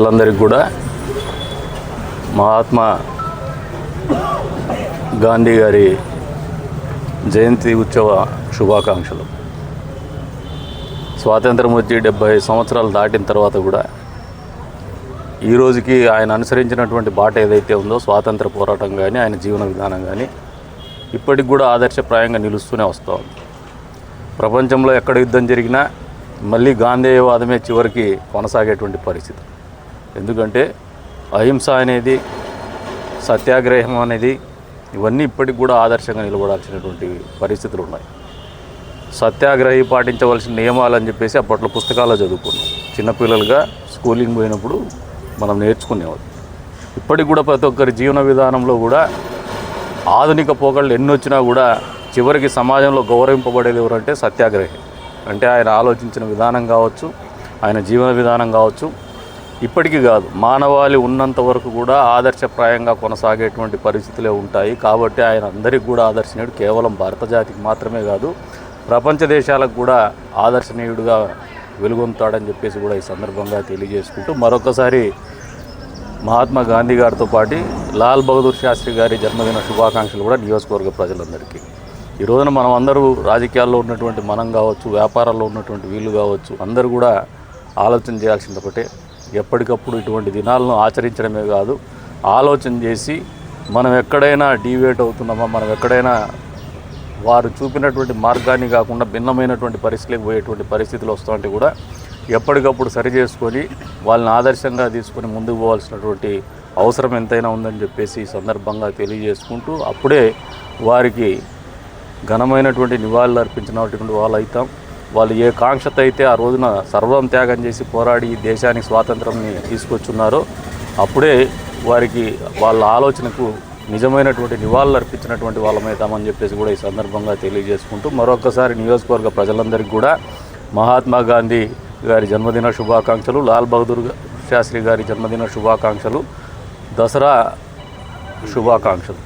ప్రజలందరికీ కూడా మహాత్మా గాంధీ గారి జయంతి ఉత్సవ శుభాకాంక్షలు. స్వాతంత్రం వచ్చి డెబ్భై సంవత్సరాలు దాటిన తర్వాత కూడా ఈ రోజుకి ఆయన అనుసరించినటువంటి బాట ఏదైతే ఉందో స్వాతంత్ర పోరాటం కానీ ఆయన జీవన విధానం కానీ ఇప్పటికి కూడా ఆదర్శప్రాయంగా నిలుస్తూనే వస్తూ ఉంది. ప్రపంచంలో ఎక్కడ యుద్ధం జరిగినా మళ్ళీ గాంధేయవాదమే చివరికి కొనసాగేటువంటి పరిస్థితి. ఎందుకంటే అహింస అనేది సత్యాగ్రహం అనేది ఇవన్నీ ఇప్పటికి కూడా ఆదర్శంగా నిలబడాల్సినటువంటి పరిస్థితులు ఉన్నాయి. సత్యాగ్రహి పాటించవలసిన నియమాలు అని చెప్పేసి అప్పట్లో పుస్తకాల్లో చదువుకున్నాం. చిన్నపిల్లలుగా స్కూలింగ్ పోయినప్పుడు మనం నేర్చుకునేవాళ్ళం. ఇప్పటికి కూడా ప్రతి ఒక్కరి జీవన విధానంలో కూడా ఆధునిక పోకళ్ళు ఎన్ని వచ్చినా కూడా చివరికి సమాజంలో గౌరవింపబడేది ఎవరంటే సత్యాగ్రహి. అంటే ఆయన ఆలోచించిన విధానం కావచ్చు ఆయన జీవన విధానం కావచ్చు ఇప్పటికీ కాదు మానవాళి ఉన్నంత వరకు కూడా ఆదర్శప్రాయంగా కొనసాగేటువంటి పరిస్థితులే ఉంటాయి. కాబట్టి ఆయన అందరికీ కూడా ఆదర్శనీయుడు. కేవలం భారత జాతికి మాత్రమే కాదు ప్రపంచ దేశాలకు కూడా ఆదర్శనీయుడుగా వెలుగొందుతాడని చెప్పేసి కూడా ఈ సందర్భంగా తెలియజేసుకుంటూ మరొకసారి మహాత్మా గాంధీ గారితో పాటు లాల్ బహదూర్ శాస్త్రి గారి జన్మదిన శుభాకాంక్షలు కూడా నియోజకవర్గ ప్రజలందరికీ. ఈ రోజున మనం అందరూ రాజకీయాల్లో ఉన్నటువంటి మనం కావచ్చు వ్యాపారాల్లో ఉన్నటువంటి వీళ్ళు కావచ్చు అందరూ కూడా ఆలోచన చేయాల్సింది ఒకటే. ఎప్పటికప్పుడు ఇటువంటి దినాలను ఆచరించడమే కాదు ఆలోచన చేసి మనం ఎక్కడైనా డీవేట్ అవుతున్నామా మనం ఎక్కడైనా వారు చూపినటువంటి మార్గాన్ని కాకుండా భిన్నమైనటువంటి పరిస్థితులకు పోయేటువంటి పరిస్థితులు వస్తుంటే కూడా ఎప్పటికప్పుడు సరి చేసుకొని వాళ్ళని ఆదర్శంగా తీసుకొని ముందుకు పోవాల్సినటువంటి అవసరం ఎంతైనా ఉందని చెప్పేసి సందర్భంగా తెలియజేసుకుంటూ అప్పుడే వారికి ఘనమైనటువంటి నివాళులు అర్పించినటువంటి వాళ్ళు అవుతాం వాళ్ళు ఏ కాంక్షత అయితే ఆ రోజున సర్వం త్యాగం చేసి పోరాడి దేశానికి స్వాతంత్రంని తీసుకొచ్చున్నారో అప్పుడే వారికి వాళ్ళ ఆలోచనకు నిజమైనటువంటి నివాళులు అర్పించినటువంటి వాళ్ళమవుతామని చెప్పేసి కూడా ఈ సందర్భంగా తెలియజేసుకుంటూ మరొకసారి నియోజకవర్గ ప్రజలందరికీ కూడా మహాత్మా గాంధీ గారి జన్మదిన శుభాకాంక్షలు లాల్ బహదూర్ శాస్త్రి గారి జన్మదిన శుభాకాంక్షలు దసరా శుభాకాంక్షలు.